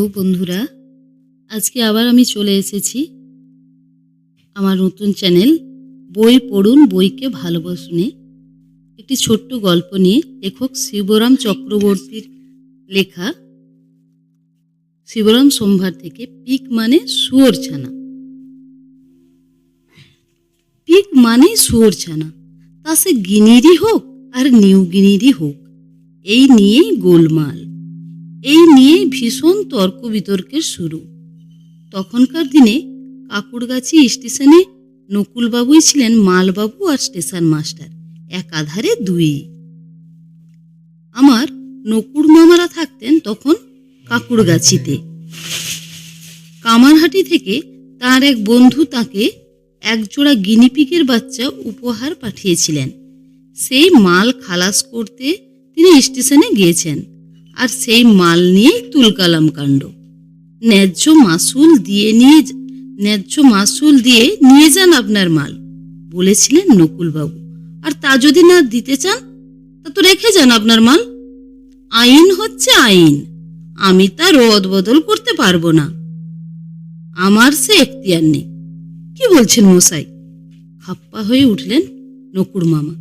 Hello বন্ধুরা, আজকে আবার আমি চলে এসেছি আমার নতুন চ্যানেল বই পড়ুন, বইকে ভালোবাসুনে। একটি ছোট্ট গল্প নিয়ে লেখক শিবরাম চক্রবর্তীর লেখা শিবরাম সোমবার থেকে পিক মানে শুয়োর ছানা। পিক মানে শুয়োর ছানা। তা সে গিনিরই হোক আর নিউ গিনিরই হোক, এই নিয়েই গোলমাল। এই নিয়ে ভীষণ তর্ক বিতর্কের শুরু। তখনকার দিনে কাকুরগাছি স্টেশনে নকুলবাবুই ছিলেন মালবাবু আর স্টেশন মাস্টার, একাধারে দুই। আমার নকুর মামারা থাকতেন তখন কাকুরগাছিতে। কামারহাটি থেকে তার এক বন্ধু তাকে একজোড়া গিনিপিকের বাচ্চা উপহার পাঠিয়েছিলেন। সেই মাল খালাস করতে তিনি স্টেশনে গিয়েছেন। আর সেই মাল নিয়েই তুলকালাম কাণ্ড। ন্যায্য মাসুল দিয়ে নিয়ে ন্যায্য মাসুল দিয়ে নিয়ে যান আপনার মাল, বলেছিলেন নকুলবাবু। আর তা যদি না দিতে চান, তা তো রেখে যান আপনার মাল। আইন হচ্ছে আইন, আমি তা রদ বদল করতে পারব না। আমার সে এখতিয়ার নেই। কি বলছেন মশাই? খাপ্পা হয়ে উঠলেন নকুর মামা।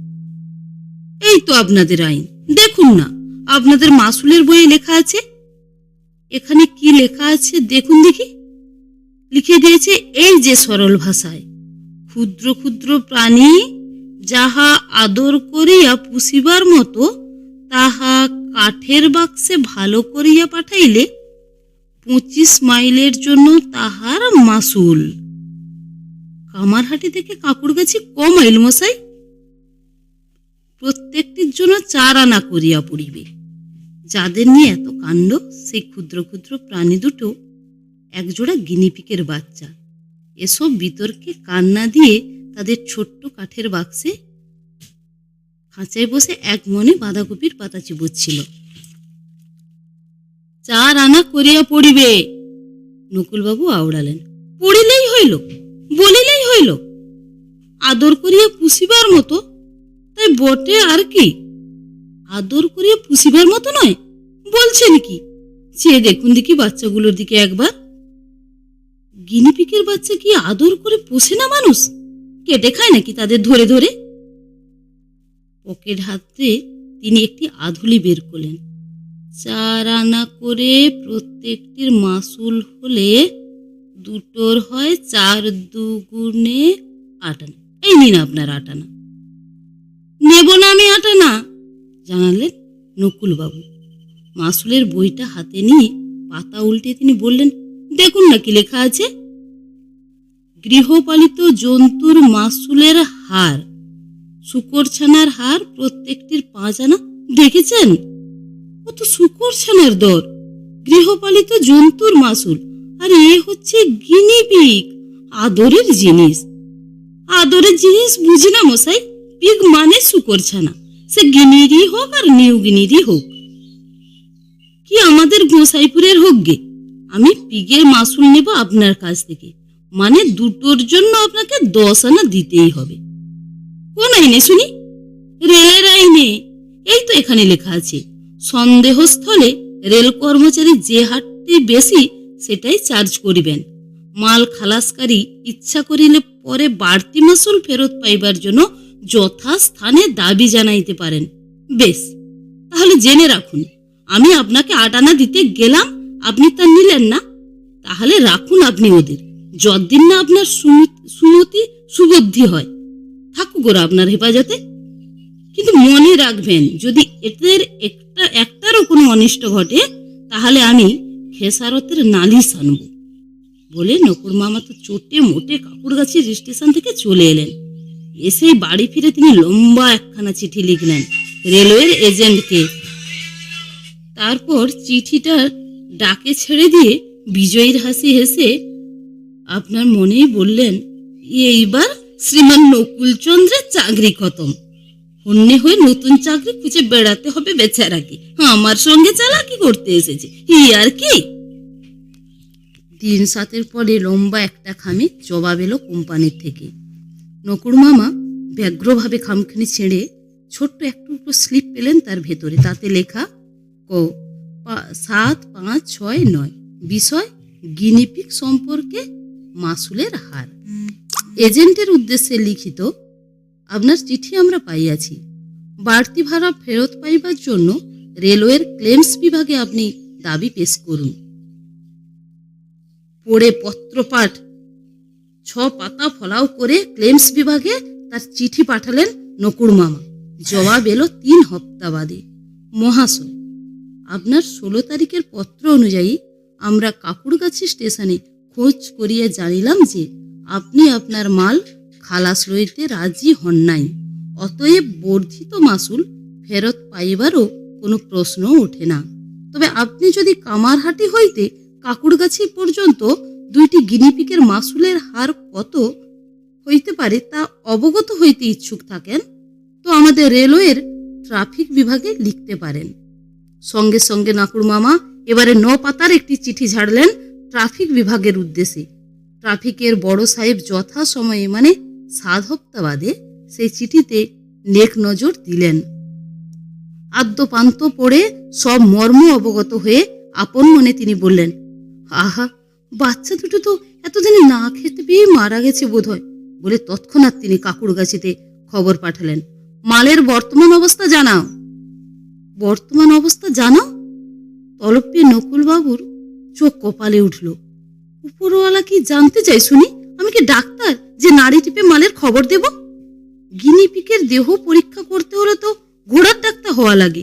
এই তো আপনাদের আইন, দেখুন না। আপনাদের মাসুলের বইয়ে লেখা আছে? এখানে কি লেখা আছে দেখুন দেখি। লিখে দিয়েছে, এই যে সরল ভাষায়, ক্ষুদ্র ক্ষুদ্র প্রাণী যাহা আদর করিয়া পুষিবার মতো, তাহা কাঠের বাক্সে ভালো করিয়া পাঠাইলে পঁচিশ মাইলের জন্য তাহার মাসুল। কামারহাটি থেকে কাকুরগাছি ক মাইল মশাই? প্রত্যেকটির জন্য চার আনা করিয়া পড়িবে। যাদের নিয়ে এত কাণ্ড, সেই ক্ষুদ্র ক্ষুদ্র প্রাণী দুটো একজোড়া গিনিপিকের বাচ্চা। এসব বিতর্কে কান্না দিয়ে তাদের ছোট্ট কাঠের বাক্সে খাঁচায় বসে এক মনে বাঁধাকপির পাতা চিবুচ্ছিল। চার আনা করিয়া পড়িবে। নকুলবাবু আওড়ালেন। পড়িলেই হইল, বলিলেই হইল। আদর করিয়া পুষিবার মতো, তাই বটে আর কি? আদর করিয়া পুষিবার মতো নয়? বলছেন কি চেয়ে দেখুন দেখি বাচ্চাগুলোর দিকে একবার। গিনিপিকের বাচ্চা কি আদর করে পোষে না মানুষ? কেটে খায় নাকি তাদের ধরে ধরে? পকেট হাতে তিনি একটি আধুলি বের করলেন। চার আনা করে প্রত্যেকটির মাসুল হলে দুটোর হয় চার দুগুণে আট আনা এই নিন আপনার আটানা। নেব না আমি আটা না জানালেন নকুলবাবু। মাসুলের বইটা হাতে নিয়ে পাতা উল্টে তিনি বললেন, দেখুন না কি লেখা আছে? গৃহপালিত জন্তুর মাসুলের হার শুকর ছানার হার প্রত্যেকটির পাঁচ আনা, দেখেছেন? কত শুকর ছানার দর। গৃহপালিত জন্তুর মাসুল, আর এ হচ্ছে গিনিপিক আদরের জিনিস। আদরের জিনিস বুঝি না মশাই, পিগ মানে শুকর ছানা সে গিনিরই হোক আর নিউ গিনিরই হোক। কি আমাদের গোসাইপুরের হোক গে? আমি পিগের মাসুল নেব আপনার কাছ থেকে। মানে দুটোর জন্য আপনাকে দশ আনা দিতেই হবে। কোন আইনে শুনি? রেলের আইনে। এই তো এখানে লেখা আছে। সন্দেহস্থলে রেল কর্মচারী যে হারটি বেশি সেটাই চার্জ করিবেন। মাল খালাসকারী ইচ্ছা করিলে পরে বাড়তি মাসুল ফেরত পাইবার জন্য যথাস্থানে দাবি জানাইতে পারেন। বেশ, তাহলে জেনে রাখুন, আমি আপনাকে আটানা দিতে গেলাম, আপনি তা নিলেন না। তাহলে রাখুন আপনি ওদের, যতদিন না আপনার সুমতি- সুবুদ্ধি হয়। থাকুক ওরা আপনার হেফাজতে। কিন্তু মনে রাখবেন, যদি এদের একটা, একটারও কোনো অনিষ্ট ঘটে, তাহলে আমি খেসারতের নালিশ আনব। বলে নকুর মামা তো চোটে মোটে কাকুরগাছির স্টেশন থেকে চলে এলেন। এসেই বাড়ি ফিরে তিনি লম্বা একখানা চিঠি লিখলেন রেলওয়ের এজেন্টকে। তারপর চিঠিটা ডাকে ছেড়ে দিয়ে বিজয়ীর হাসি হেসে আপনার মনেই বললেন, এইবার শ্রীমান নকুলচন্দ্রের চাকরি খতম। অন্য হয়ে নতুন চাকরি খুঁজে বেড়াতে হবে বেচারাকে। আমার সঙ্গে চালাকি করতে এসেছে। ই আর কি? দিন সাতের পরে লম্বা একটা খামে জবাব এলো কোম্পানির থেকে। নকুর মামা ব্যগ্রভাবে খামখানি ছেড়ে ছোট্ট একটু একটু স্লিপ পেলেন তার ভেতরে। তাতে লেখা, ক সাত, পাঁচ, ছয়, নয়, বিষয় গিনিপিক সম্পর্কে মাসুলের হার। এজেন্টের উদ্দেশ্যে লিখিত, আপনার চিঠি আমরা পাইয়াছি। বাড়তি ভাড়া ফেরত পাইবার জন্য রেলওয়ের ক্লেমস বিভাগে আপনি দাবি পেশ করুন। পড়ে পত্রপাঠ ছ পাতা ফলাও করে ক্লেমস বিভাগে তার চিঠি পাঠালেন নকুর মামা। জবাব এলো তিন হপ্তা বাদে। মহাশয়, আপনার ষোলো তারিখের পত্র অনুযায়ী আমরা কাকুরগাছি স্টেশনে খোঁজ করিয়া জানিলাম যে আপনি আপনার মাল খালাস লইতে রাজি হন নাই। অতএব বর্ধিত মাসুল ফেরত পাইবারও কোনো প্রশ্ন ওঠে না। তবে আপনি যদি কামারহাটি হইতে কাকুরগাছি পর্যন্ত দুইটি গিনিপিকের মাসুলের হার কত হইতে পারে তা অবগত হইতে ইচ্ছুক থাকেন, তো আমাদের রেলওয়ের ট্রাফিক বিভাগে লিখতে পারেন। সঙ্গে সঙ্গে নাকুর মামা এবারে ন পাতার একটি চিঠি ছাড়লেন ট্রাফিক বিভাগের উদ্দেশ্যে। ট্রাফিকের বড় সাহেব যথা সময়ে মানে সাত হপ্তা বাদে সেই চিঠিতে নেক নজর দিলেন। আদ্যপান্ত পড়ে সব মর্ম অবগত হয়ে আপন মনে তিনি বললেন, আহা বাচ্চা দুটো তো এতদিনে না খেতে পেয়ে মারা গেছে বোধহয়, বলে তৎক্ষণাৎ তিনি কাকুর গাছিতে খবর পাঠালেন। মালের বর্তমান অবস্থা জানাও। বর্তমান অবস্থা জানাও তলব পেয়ে নকুলবাবুর চোখ কপালে উঠল। উপরওয়ালা কি জানতে চাই শুনি? আমি কি ডাক্তার যে নাড়ি টিপে মালের খবর দেব? গিনিপিকের দেহ পরীক্ষা করতে হলে তো ঘোড়ার ডাক্তার হওয়া লাগে।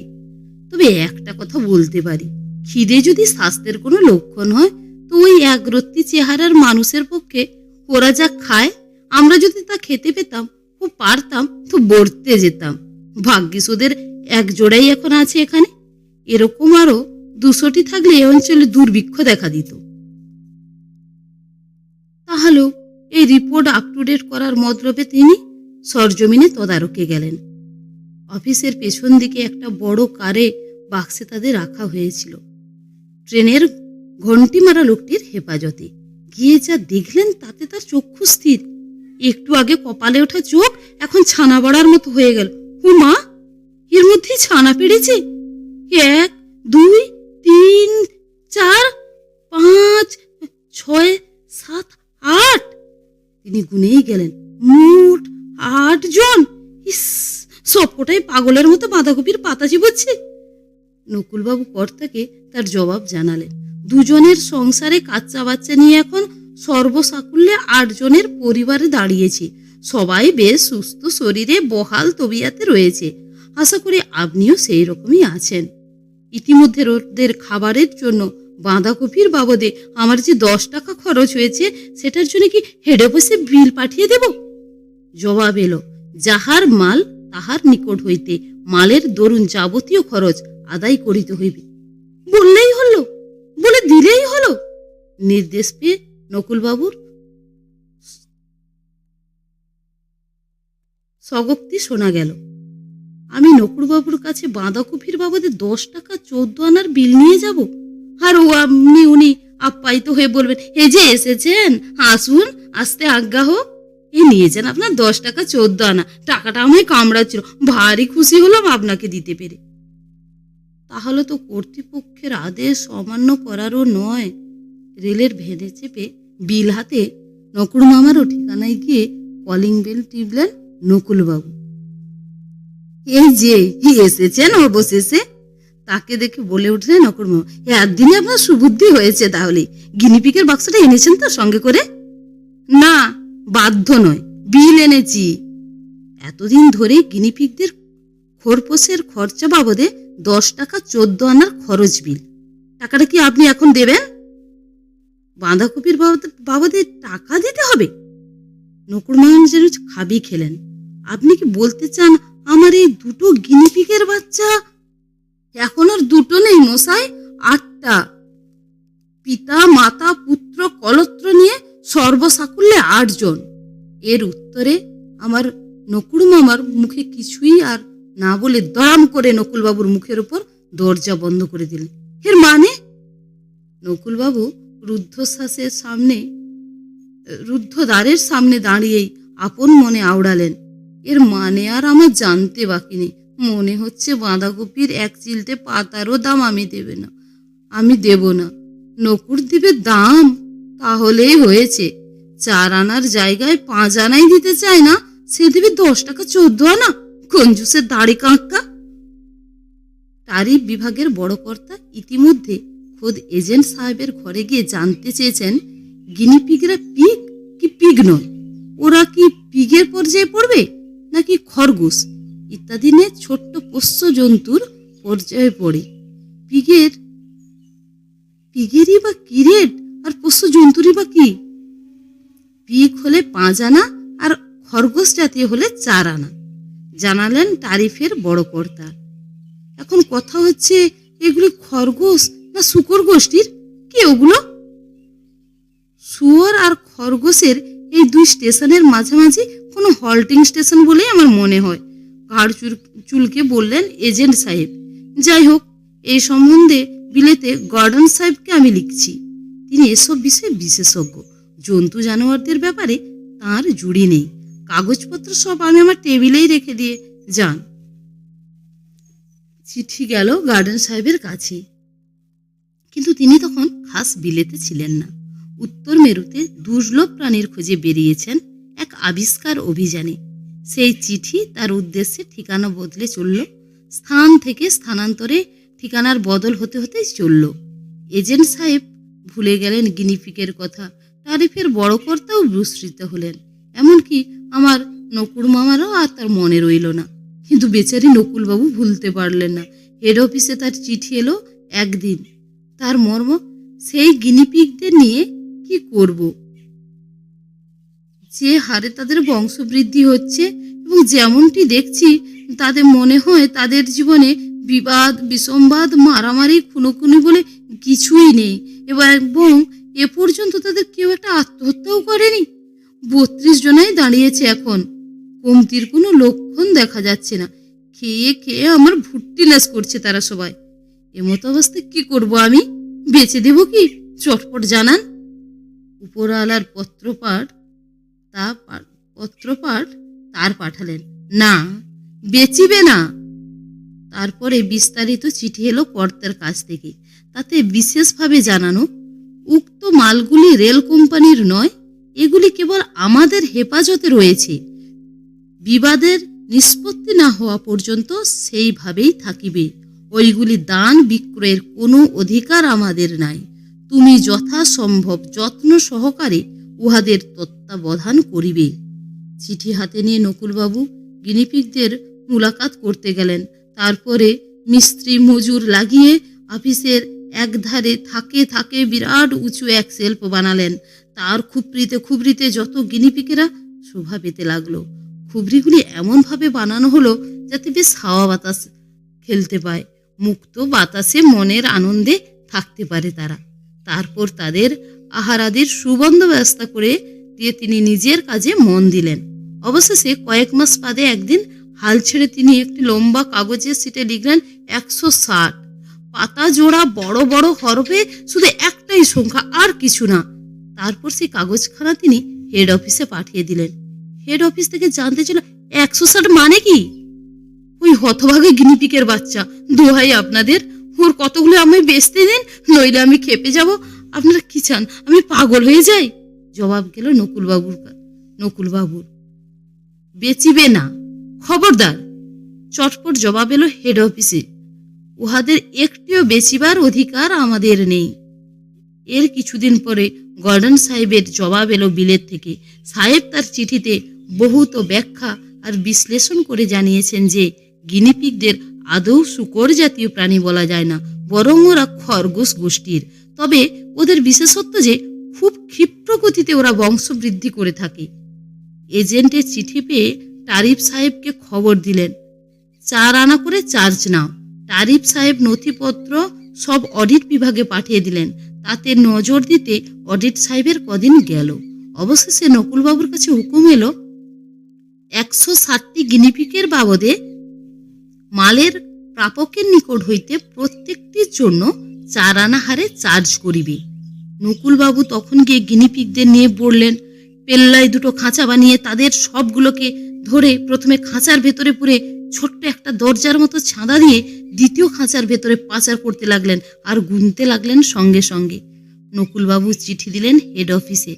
তবে একটা কথা বলতে পারি। খিদে যদি স্বাস্থ্যের কোনো লক্ষণ হয় তো ওই একরত্তি চেহারার মানুষের পক্ষে ওরা যা খায়, আমরা যদি তা খেতে পেতাম ও পারতাম, তো বর্তে যেতাম। ভাগ্যিস ওদের এক জোড়াই এখন আছে এখানে। এরকম আরও দুশোটি থাকলে এ অঞ্চলে দুর্ভিক্ষ দেখা দিত। তাহলেও এই রিপোর্ট আপ টু ডেট করার মতলবে তিনি সরজমিনে তদারকে গেলেন। অফিসের পেছন দিকে একটা বড় কারে বাক্সে তাদের রাখা হয়েছিল। ট্রেনের ঘন্টি মারা লোকটির হেফাজতে। গিয়ে যা দেখলেন তাতে তার চক্ষু স্থির। একটু আগে কপালে ওঠা চোখ এখন ছানা বড়ার মতো হয়ে গেল। ও মা, এর মধ্যে ছানা পেড়েছে? এক, দুই, তিন, চার, পাঁচ, ছয়, সাত, আট। তিনি গুনেই গেলেন। মোট আট জন। সবকটাই পাগলের মতো বাঁধাকপির পাতা চিবোচ্ছে। নকুলবাবু কর্তাকে তার জবাব জানালেন। দুজনের সংসারে কাচ্চা বাচ্চা নিয়ে এখন সর্বসাকুল্যে আটজনের পরিবারে দাঁড়িয়েছে। সবাই বেশ সুস্থ শরীরে বহাল তবিয়াতে রয়েছে। আশা করি আপনিও সেই রকমই আছেন। ইতিমধ্যে রোদের খাবারের জন্য বাঁধাকপির বাবদে আমার যে দশ টাকা খরচ হয়েছে, সেটার জন্য কি হেড অফিসে বিল পাঠিয়ে দেব? জবাব এলো, যাহার মাল, তাহার নিকট হইতে। মালের দরুন যাবতীয় খরচ আদায় করিতে হইবে। দিলেই হলো। নির্দেশ পেয়ে নকুলবাবুর সগক্তি শোনা গেল। আমি নকুলবাবুর কাছে বাঁধাকপির বাবদে দশ টাকা চোদ্দ আনার বিল নিয়ে যাব? আর ও আপনি, উনি আপ্যায়িত হয়ে বলবেন এই যে এসেছেন, আসুন, আসতে আজ্ঞা হোক এ নিয়েছেন আপনার দশ টাকা চোদ্দ আনা। টাকাটা আমায় কামড়াচ্ছিল। ভারী খুশি হলাম আপনাকে দিতে পেরে। তাহলে তো কর্তৃপক্ষের আদেশ অমান্য করারও নয়। রেলের ভেদে চেপে বিল হাতে নকুর মামারও ঠিকানায় গিয়ে কলিং বেল টিপলেন নকুলবাবু। এই যে এসেছেন অবশেষে। তাকে দেখে বলে উঠলেন নকুর মামা একদিনে আপনার সুবুদ্ধি হয়েছে তাহলে। গিনিপিকের বাক্সটা এনেছেন তো সঙ্গে করে? না, বাধ্য নয়, বিল এনেছি। এতদিন ধরে গিনিপিকদের খোরপোশের খরচা বাবদে দশ টাকা চোদ্দ আনার খরচ বিল। টাকাটা কি আপনি এখন দেবেন? বাঁধাকপির বাবদে বাবদে টাকা দিতে হবে? নকুর মাম যেন খাবি খেলেন, আপনি কি বলতে চান আমার এই দুটো গিনিপিকের বাচ্চা? এখন আর দুটো নেই মশাই, আটটা। পিতা, মাতা, পুত্র, কলত্র নিয়ে সর্বসাকুল্যে আটজন। এর উত্তরে আমার নকুর মামার মুখে কিছুই আর না বলে দড়াম করে নকুলবাবুর মুখের উপর দরজা বন্ধ করে দিলেন। এর মানে? নকুলবাবু রুদ্ধশ্বাসের সামনে, রুদ্ধদ্বারের সামনে দাঁড়িয়েই আপন মনে আওড়ালেন। এর মানে আর আমার জানতে বাকি নেই। মনে হচ্ছে বাঁধাকপির এক চিলতে পাতারও দাম আমি দেবে না। আমি দেব না। নকুর দিবে দাম? তাহলেই হয়েছে। চার আনার জায়গায় পাঁচ আনাই দিতে চায় না? সে দেবে দশ টাকা চোদ্দ আনা? কঞ্জুসের দাড়ি কাঁকা। তারিফ বিভাগের বড় কর্তা ইতিমধ্যে খোদ এজেন্ট সাহেবের ঘরে গিয়ে জানতে চেয়েছেন গিনিপিগরা পিগ কি পিগ নয়? ওরা কি পিগের পর্যায়ে পড়বে নাকি খরগোশ? ইত্যাদি নিয়ে ছোট্ট পোষ্য জন্তুর পর্যায়ে পড়ে। পিগের, পিগেরই বা কি রেট? আর পোষ্য জন্তুরই বা কি? পিগ হলে পাঁচ আনা আর খরগোশ জাতীয় হলে চার আনা। জানালেন তারিফের বড় কর্তা। এখন কথা হচ্ছে, এগুলি খরগোশ না শুকর গোষ্ঠীর? কি ওগুলো? শুয়োর আর খরগোশের এই দুই স্টেশনের মাঝামাঝি কোনো হল্টিং স্টেশন বলেই আমার মনে হয় ঘাড় চুল, চুলকে বললেন এজেন্ট সাহেব। যাই হোক, এই সম্বন্ধে বিলেতে গর্ডন সাহেবকে আমি লিখছি। তিনি এসব বিষয়ে বিশেষজ্ঞ। জন্তু জানোয়ারদের ব্যাপারে তার জুড়ি নেই। কাগজপত্র সব আমি আমার টেবিলেই রেখে দিয়ে যান। চিঠি গেল গার্ডেন সাহেবের কাছে। কিন্তু তিনি তখন খাস বিলেতে ছিলেন না। উত্তর মেরুতে দুর্লভ প্রাণীর খোঁজে বেরিয়েছেন এক আবিষ্কার অভিযানে। সেই চিঠি তার উদ্দেশ্যে ঠিকানা বদলে চলল, স্থান থেকে স্থানান্তরে ঠিকানার বদল হতে হতে চলল। এজেন্ট সাহেব ভুলে গেলেন গিনিপিকের কথা। তারিফের বড় কর্তাও বিস্মৃত হলেন। এমনকি আমার নকুর মামারও আর তার মনে রইল না। কিন্তু বেচারি নকুলবাবু ভুলতে পারলেন না। হেড অফিসে তার চিঠি এলো একদিন। তার মর্ম, সেই গিনিপিকদের নিয়ে কি করব? যে হারে তাদের বংশবৃদ্ধি হচ্ছে এবং যেমনটি দেখছি, তাদের মনে হয় তাদের জীবনে বিবাদ বিসম্বাদ মারামারি, খুনোখুনি বলে কিছুই নেই। এবার এবং এ পর্যন্ত তাদের কেউ একটা আত্মহত্যাও করেনি? বত্রিশ জনাই দাঁড়িয়েছে এখন। কমতির কোনো লক্ষণ দেখা যাচ্ছে না। খেয়ে খেয়ে আমার ভুট্টি করছে তারা সবাই। এমতো অবস্থায় কি করব আমি? বেচে দেব কি? চটপট জানান। উপরওয়ালার পত্রপাঠ, তা পত্রপাঠ তার পাঠালেন। না, বেচিবে না। তারপরে বিস্তারিত চিঠি এলো কর্তার কাছ থেকে। তাতে বিশেষভাবে জানানো, উক্ত মালগুলি রেল কোম্পানির নয় এগুলি কেবল আমাদের হেফাজতে রয়েছে। বিবাদের নিষ্পত্তি না হওয়া পর্যন্ত সেইভাবেই থাকিবে। ওইগুলি দান বিক্রয়ের কোনো অধিকার আমাদের নাই। তুমি যথাসম্ভব যত্ন সহকারে উহাদের তত্ত্বাবধান করিবে। চিঠি হাতে নিয়ে নকুলবাবু গিনিপিকদের মুলাকাত করতে গেলেন। তারপরে মিস্ত্রি মজুর লাগিয়ে অফিসের একধারে থাকে থাকে বিরাট উঁচু এক সেলফ বানালেন। তার খুপড়িতে খুবরিতে যত গিনিপিকেরা শোভা পেতে লাগল। খুবরিগুলি এমনভাবে বানানো হলো যাতে বেশ হাওয়া বাতাস খেলতে পায়, মুক্ত বাতাসে মনের আনন্দে থাকতে পারে তারা। তারপর তাদের আহারাদির ব্যবস্থা করে দিয়ে তিনি নিজের কাজে মন দিলেন। অবশেষে কয়েক মাস বাদে একদিন হাল ছেড়ে তিনি একটি লম্বা কাগজের সিটে লিখলেন একশো ষাট। পাতা জোড়া বড় বড় হরফে শুধু একটাই সংখ্যা, আর কিছু না। তারপর সেই কাগজখানা তিনি হেড অফিসে পাঠিয়ে দিলেন। হেড অফিস থেকে জানতে ছিল একশো ষাট মানে কি? ওই হতভাগে গিনিপিকের বাচ্চা। দোহাই আপনাদের। ওর কতগুলো আমি বেচতে দিন, নইলে আমি খেপে যাব। আপনারা কি চান, আমি পাগল হয়ে যাই? জবাব গেল নকুলবাবুর নকুলবাবুর। বেচিবে না। খবরদার। চটপট জবাব এলো হেড অফিসে উহাদের একটিও বেচিবার অধিকার আমাদের নেই। এর কিছুদিন পরে গর্ডন সাহেবের জবাব এলো বিলেত থেকে। সাহেব তার চিঠিতে বহুত ব্যাখ্যা আর বিশ্লেষণ করে জানিয়েছেন যে গিনিপিকদের আদৌ শুকর জাতীয় প্রাণী বলা যায় না, বরং ওরা খরগোশ গোষ্ঠীর। তবে ওদের বিশেষত্ব যে, খুব ক্ষিপ্র গতিতে ওরা বংশবৃদ্ধি করে থাকে। এজেন্টের চিঠি পেয়ে টারিফ সাহেবকে খবর দিলেন, চার আনা করে চার্জ নাও। টারিফ সাহেব নথিপত্র সব অডিট বিভাগে পাঠিয়ে দিলেন। তাতে নজর দিতে অডিট সাহেবের কদিন গেল। অবশেষে নকুলবাবুর কাছে হুকুম এলো, একশো ষাটটি গিনিপিকের বাবদে মালের প্রাপকের নিকট হইতে প্রত্যেকটির জন্য চার আনা হারে চার্জ করিবে। নকুলবাবু তখন গিয়ে গিনিপিকদের নিয়ে পড়লেন পেল্লায় দুটো খাঁচা বানিয়ে তাদের সবগুলোকে ধরে প্রথমে খাঁচার ভেতরে পুরে ছোট্ট একটা দরজার মতো ছাঁদা দিয়ে দ্বিতীয় খাঁচার ভেতরে পাচার করতে লাগলেন আর গুনতে লাগলেন সঙ্গে সঙ্গে। নকুলবাবু চিঠি দিলেন হেড অফিসে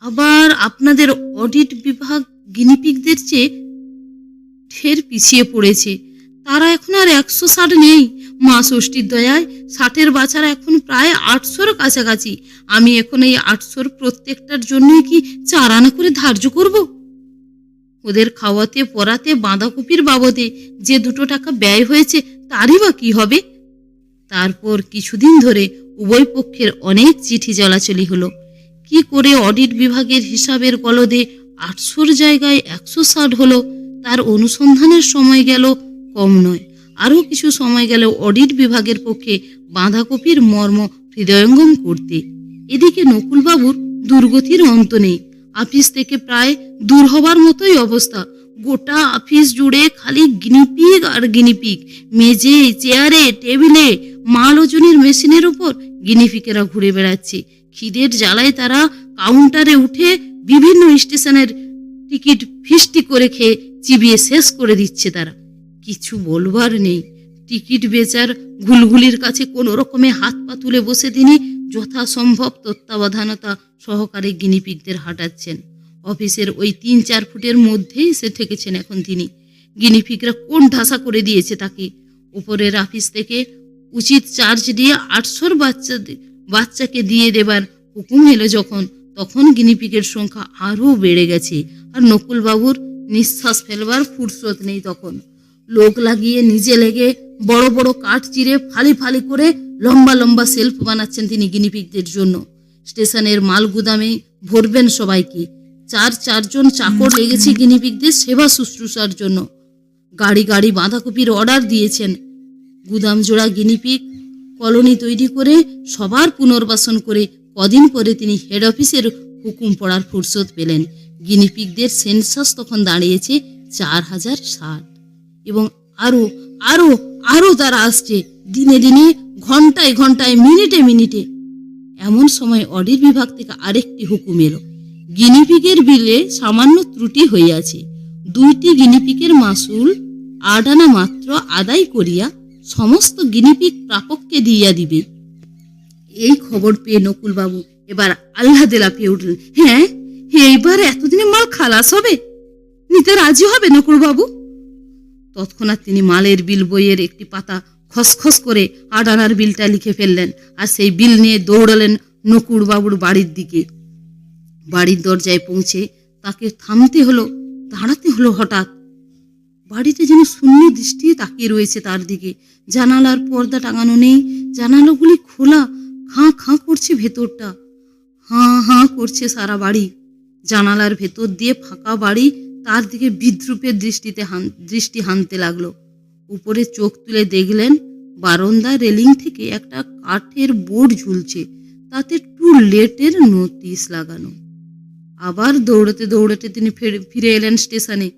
আবার আপনাদের অডিট বিভাগ গিনিপিকদের চেয়ে ঢের পিছিয়ে পড়েছে। তারা এখন আর একশো ষাট নেই। মা ষষ্ঠীর দয়ায় ষাটের বাচ্চারা এখন প্রায় আটশোর কাছাকাছি। আমি এখন এই আটশোর প্রত্যেকটার জন্যই কি চার আনা করে ধার্য করব? ওদের খাওয়াতে পরাতে বাঁধাকপির বাবদে যে দুটো টাকা ব্যয় হয়েছে, তারই বা কি হবে? তারপর কিছুদিন ধরে উভয় পক্ষের অনেক চিঠি চলাচলি হলো। কি করে অডিট বিভাগের হিসাবের গলদে আটশোর জায়গায় একশো ষাট হলো, তার অনুসন্ধানের সময় গেল কম নয়। আরও কিছু সময় গেল অডিট বিভাগের পক্ষে বাঁধাকপির মর্ম হৃদয়ঙ্গম করতে। এদিকে নকুলবাবুর দুর্গতির অন্ত নেই। অফিস থেকে প্রায় দূর হবার মতোই অবস্থা। গোটা আফিস জুড়ে খালি গিনিপিগ আর গিনিপিগ মেজে চেয়ারে, টেবিলে মাল ওজনের মেশিনের উপর গিনিপিকেরা ঘুরে বেড়াচ্ছে। খিদের জ্বালায় তারা কাউন্টারে উঠে বিভিন্ন স্টেশনের টিকিট ফিস্টি করে খেয়ে চিবিয়ে শেষ করে দিচ্ছে তারা। কিছু বলবার নেই। টিকিট বেচার ঘুলঘুলির কাছে কোনো রকমে হাত পা তুলে বসে তিনি যথাসম্ভব তত্ত্বাবধানতা সহকারে গিনিপিকদের হাঁটাচ্ছেন। অফিসের ওই তিন চার ফুটের মধ্যেই সে থেকেছেন এখন তিনি। গিনিপিকরা কোন ঢাসা করে দিয়েছে তাকে? উপরের অফিস থেকে উচিত চার্জ দিয়ে আটশোর বাচ্চা বাচ্চাকে দিয়ে দেবার হুকুম এলো যখন, তখন গিনিপিকের সংখ্যা আরও বেড়ে গেছে আর নকুলবাবুর নিঃশ্বাস ফেলবার ফুরসত নেই তখন। লোক লাগিয়ে নিজে লেগে বড় বড় কাঠ চিরে ফালি ফালি করে লম্বা লম্বা সেলফ বানাচ্ছেন তিনি গিনিপিকদের জন্য। স্টেশনের মাল গুদামে ভরবেন সবাইকে। চার চারজন চাকর লেগেছে গিনিপিকদের সেবা শুশ্রূষার জন্য। গাড়ি গাড়ি বাঁধাকপির অর্ডার দিয়েছেন। গুদাম জোড়া গিনিপিক কলোনি তৈরি করে সবার পুনর্বাসন করে কদিন পরে তিনি হেড অফিসের হুকুম পড়ার ফুরসত পেলেন। গিনিপিকদের সেন্সাস তখন দাঁড়িয়েছে চার হাজার ষাট। এবং আরও আরও আরও তারা আসছে। দিনে দিনে ঘন্টায় ঘন্টায়, মিনিটে মিনিটে। এমন সময় অডিট বিভাগ থেকে আরেকটি হুকুম এলো। গিনিপিকের বিলে সামান্য ত্রুটি হইয়াছে। দুইটি গিনিপিকের মাসুল আট আনা মাত্র আদায় করিয়া সমস্ত গিনিপিক প্রাপককে দিয়া দিবে। এই খবর পেয়ে নকুলবাবু এবার আল্লাহ লাফিয়ে উঠলেন। হ্যাঁ এইবার এতদিনে মাল খালাস হবে? নিতে রাজি হবে নকুলবাবু? তৎক্ষণাৎ তিনি মালের বিল বইয়ের একটি পাতা খসখস করে আডানার বিলটা লিখে ফেললেন আর সেই বিল নিয়ে দৌড়ালেন নকুড়বাবুর বাড়ির দিকে। বাড়ির দরজায় পৌঁছে তাকে থামতে হলো, দাঁড়াতে হলো হঠাৎ। বাড়িতে যেন শূন্য দৃষ্টি তাকিয়ে রয়েছে তার দিকে। জানালার পর্দা টাঙানো নেই, জানালাগুলি খোলা, খাঁ খাঁ করছে ভেতরটা। হাঁ হাঁ করছে সারা বাড়ি। জানালার ভেতর দিয়ে ফাঁকা বাড়ি তার দিকে বিদ্রুপের দৃষ্টিতে দৃষ্টি হানতে লাগল। উপরে চোখ তুলে দেখলেন বারান্দা রেলিং থেকে একটা কাঠের বোর্ড ঝুলছে। তাতে টু লেটের নোটিশ লাগানো। আবার দৌড়াতে দৌড়াতে তিনি ফিরে- এলেন স্টেশনে।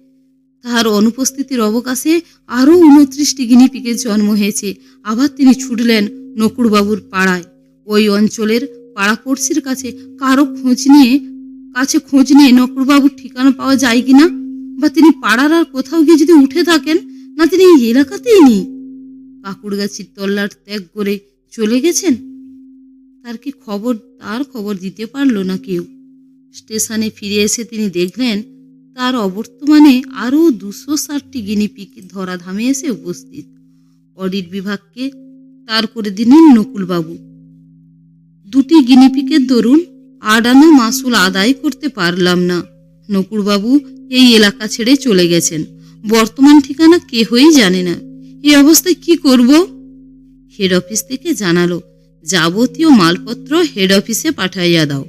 তাহার অনুপস্থিতির অবকাশে আরও উনত্রিশটি গিনিপিকের জন্ম হয়েছে। আবার তিনি ছুটলেন নকুড়বাবুর পাড়ায়। ওই অঞ্চলের পাড়াপড়শির কাছে কারও খোঁজ নিয়ে কাছে খোঁজ নিয়ে নকুড়বাবুর ঠিকানা পাওয়া যায় কিনা? বা তিনি পাড়ার আর কোথাও গিয়ে যদি উঠে থাকেন না তিনি এই এলাকাতেই নেই। কাকুরগাছির তল্লাট ত্যাগ করে চলে গেছেন? তার কি খবর, তার খবর দিতে পারল না কেউ। স্টেশনে ফিরে এসে তিনি দেখলেন, তার অবর্তমানে আরও দুশো ষাটটি গিনিপিক ধরাধামে এসে উপস্থিত। অডিট বিভাগকে তার করে দিলেন নকুলবাবু। দুটি গিনিপিকের দরুন আডানা মাসুল আদায় করতে পারলাম না। নকুরবাবু এই এলাকা ছেড়ে চলে গেছেন। বর্তমান ঠিকানা কেহই জানে না। এই অবস্থায় কি করব? হেড অফিস থেকে জানালো, যাবতীয় মালপত্র হেড অফিসে পাঠাইয়া দাও।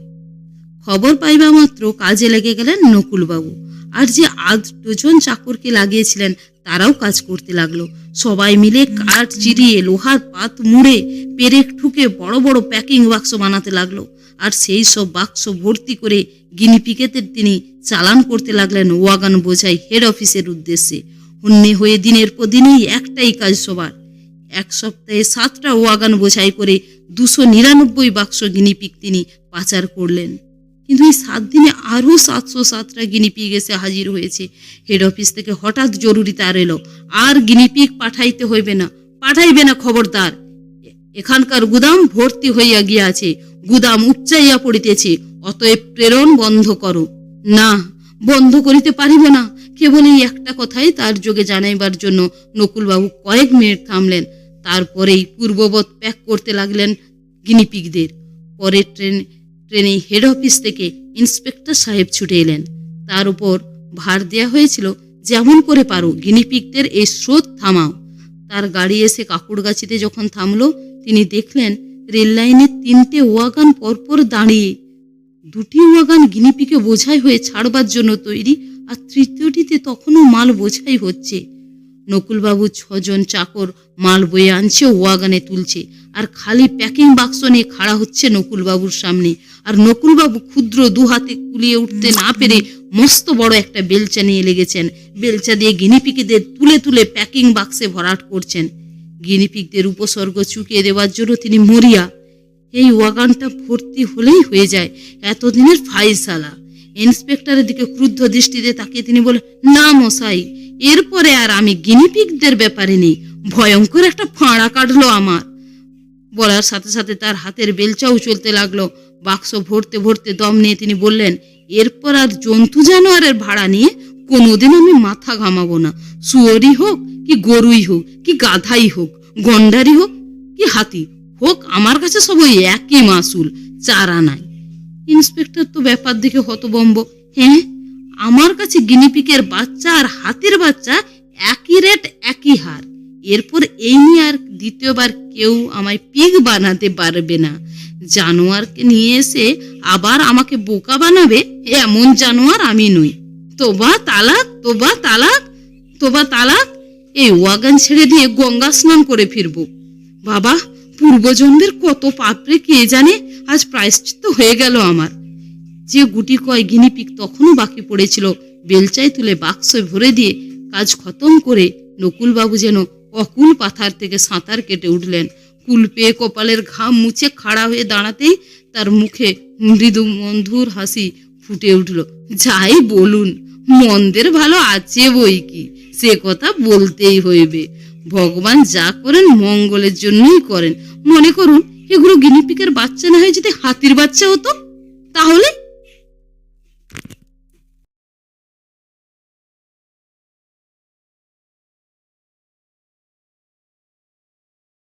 খবর পাইবা মাত্র কাজে লেগে গেলেন নকুলবাবু। আর যে আধ ডজন চাকরকে লাগিয়েছিলেন, তারাও কাজ করতে লাগল। সবাই মিলে কাঠ চিরিয়ে লোহার পাত মুড়ে পেরেক ঠুকে বড় বড় প্যাকিং বাক্স বানাতে লাগল। আর সেই সব বাক্স ভর্তি করে গিনি গিনিপিকেদের তিনি চালান করতে লাগলেন ওয়াগান বোঝাই হেড অফিসের উদ্দেশ্যে। হন্যে হয়ে দিনের পর দিনেই একটাই কাজ সবার। এক সপ্তাহে সাতটা ওয়াগান বোঝাই করে দুশো নিরানব্বই বাক্স গিনিপিক তিনি পাচার করলেন। কিন্তু এই সাত দিনে আরও সাতশো সাতটা গিনিপিক এসে হাজির হয়েছে। হেড অফিস থেকে হঠাৎ জরুরি তার এলো, আর গিনিপিক পাঠাইতে হইবে না, পাঠাইবে না খবরদার। এখানকার গুদাম ভর্তি হইয়া গিয়াছে গুদাম উচ্চাইয়া পড়িতেছে, অতএব প্রেরণ বন্ধ করো। না, বন্ধ করিতে পারিব না। কেবল এই একটা কথাই তার যোগে জানাইবার জন্য নকুলবাবু কয়েক মিনিট থামলেন। তারপরেই পূর্ববৎ প্যাক করতে লাগলেন গিনিপিকদের পরে ট্রেন, ট্রেনে হেড অফিস থেকে ইন্সপেক্টর সাহেব ছুটে এলেন। তার উপর ভার দেয়া হয়েছিল, যেমন করে পারো গিনিপিকদের এই স্রোত থামাও। তার গাড়ি এসে কাকুরগাছিতে যখন থামলো, তিনি দেখলেন রেল লাইনে তিনটে ওয়াগান পরপর দাঁড়িয়ে দুটি ওয়াগান গিনিপিকে বোঝাই হয়ে ছাড়বার জন্য তৈরি আর তৃতীয়টিতে তখনও মাল বোঝাই হচ্ছে। নকুলবাবু ছজন চাকর মাল বয়ে আনছে, ওয়াগানে তুলছে আর খালি প্যাকিং বাক্স নিয়ে খাড়া হচ্ছে নকুলবাবুর সামনে। আর নকুলবাবু ক্ষুদ্র দু হাতে কুলিয়ে উঠতে না পেরে মস্ত বড় একটা বেলচা নিয়ে লেগেছেন। বেলচা দিয়ে গিনিপিকেদের তুলে তুলে প্যাকিং বাক্সে ভরাট করছেন। গিনিপিকদের উপসর্গ চুকিয়ে দেওয়ার জন্য তিনি মরিয়া। এই ওয়াগানটা ভর্তি হলেই হয়ে যায়। এতদিনের ফাইসালা ইন্সপেক্টরের দিকে ক্রুদ্ধ দৃষ্টিতে তাকিয়ে তিনি বলে, না মশাই, এরপরে আর আমি গিনিপিকদের ব্যাপারে নেই। ভয়ঙ্কর একটা ফাঁড়া কাটলো আমার। বলার সাথে সাথে তার হাতের বেলচাও চলতে লাগল। বাক্স ভরতে ভরতে দম নিয়ে তিনি বললেন, এরপর আর জন্তু জানোয়ারের ভাড়া নিয়ে কোনোদিন আমি মাথা ঘামাবো না। শুয়োরই হোক, কি গরুই হোক, কি গাধাই হোক গন্ডারি হোক, কি হাতি হোক, আমার কাছে সব ওই একই মাসুল, চারা নাই। ইন্সপেক্টর তো ব্যাপার দেখে হতবম্ব। হ্যাঁ আমার কাছে গিনিপিকের বাচ্চা আর হাতির বাচ্চা একই রেট, একই হার। এরপর এই নিয়ে আর দ্বিতীয়বার কেউ আমায় পিগ বানাতে পারবে না। জানোয়ারকে নিয়ে এসে আবার আমাকে বোকা বানাবে, এমন জানোয়ার আমি নই। তোবা তালাক তোবা তালাক তোবা তালাক। এই ওয়াগান ছেড়ে দিয়ে গঙ্গা স্নান করে ফিরবো। বাবা, পূর্বজন্মের কত পাপড়ে কে জানে? আজ প্রায়শ্চিত্ত হয়ে গেল আমার। যে গুটি কয় গিনিপিক তখনও বাকি পড়েছিল বেলচাই তুলে বাক্সে ভরে দিয়ে কাজ খতম করে নকুলবাবু যেন অকুল পাথার থেকে সাঁতার কেটে উঠলেন। কুল পেয়ে কপালের ঘাম মুছে খাড়া হয়ে দাঁড়াতেই তার মুখে মৃদু মন্ধুর হাসি ফুটে উঠল। যাই বলুন। মন্দের ভালো আছে বই কি? সে কথা বলতেই হইবে। ভগবান যা করেন মঙ্গলের জন্যই করেন। মনে করুন, এগুলো গিনিপিকের বাচ্চা না হয় যদি হাতির বাচ্চা হতো তাহলে